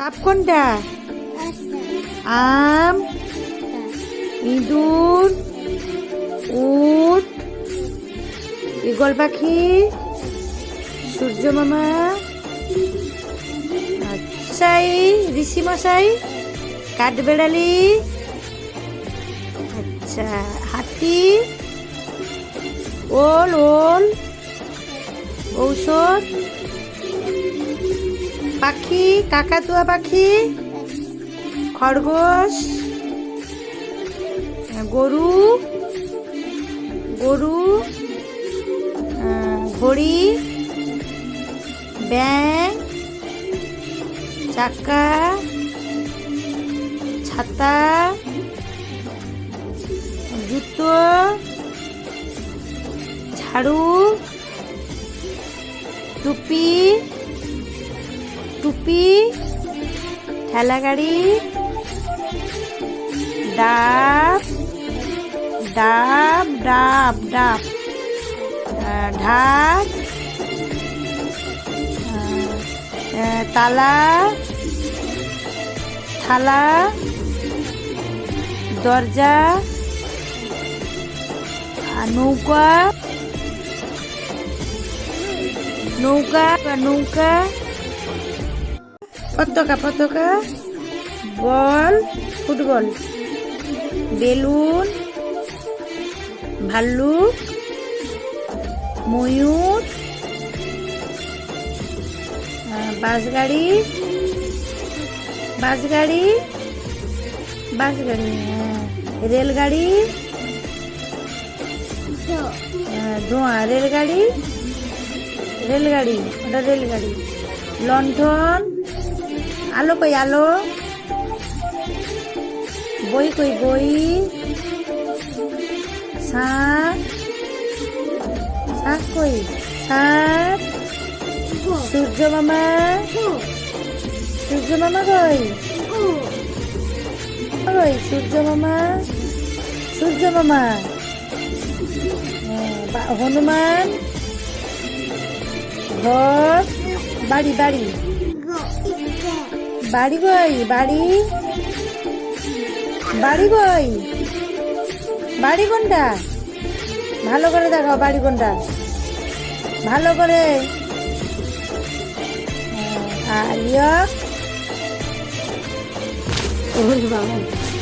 সাপ কোনটা আম, ইঁদুর, উট ইগল পাখি সূর্য মামা আচ্ছা এই ঋষি মশাই কাঠবেড়ালি আচ্ছা হাতি, ওল ওল, ঔষধ পাখি কাকাতুয়া পাখি খরগোশ গরু গরু ঘড়ি ব্যাং চাকা ছাতা জুতো ঝাড়ু টুপি টুপি ঠেলা গাড়ি ডাব ডাব ডাব ডাব ঢাক তালা থালা দরজা নৌকা নৌকা নৌকা পতাকা পতাকা বল ফুটবল বেলুন ভাল্লুক ময়ূর বাস গাড়ি বাস গাড়ি বাস গাড়ি হ্যাঁ। রেলগাড়ি আহ, ধোঁয়া রেলগাড়ি রেলগাড়ি ওটা রেলগাড়ি লণ্ঠন আলো কই আলো? বই কই বই? শাক শাক কই? শাক সূর্য মামা? সূর্য মামা কই? কই সূর্য মামা? সূর্য মামা? হ্যাঁ, হনুমান? ঘর? বাড়ি বাড়ি? বাড়ি বই, বাড়ি। বাড়ি বই। বাড়ি কোনটা? ভালো করে দেখো বাড়ি কোনটা। ভালো করে। আলিয়া। বাবা।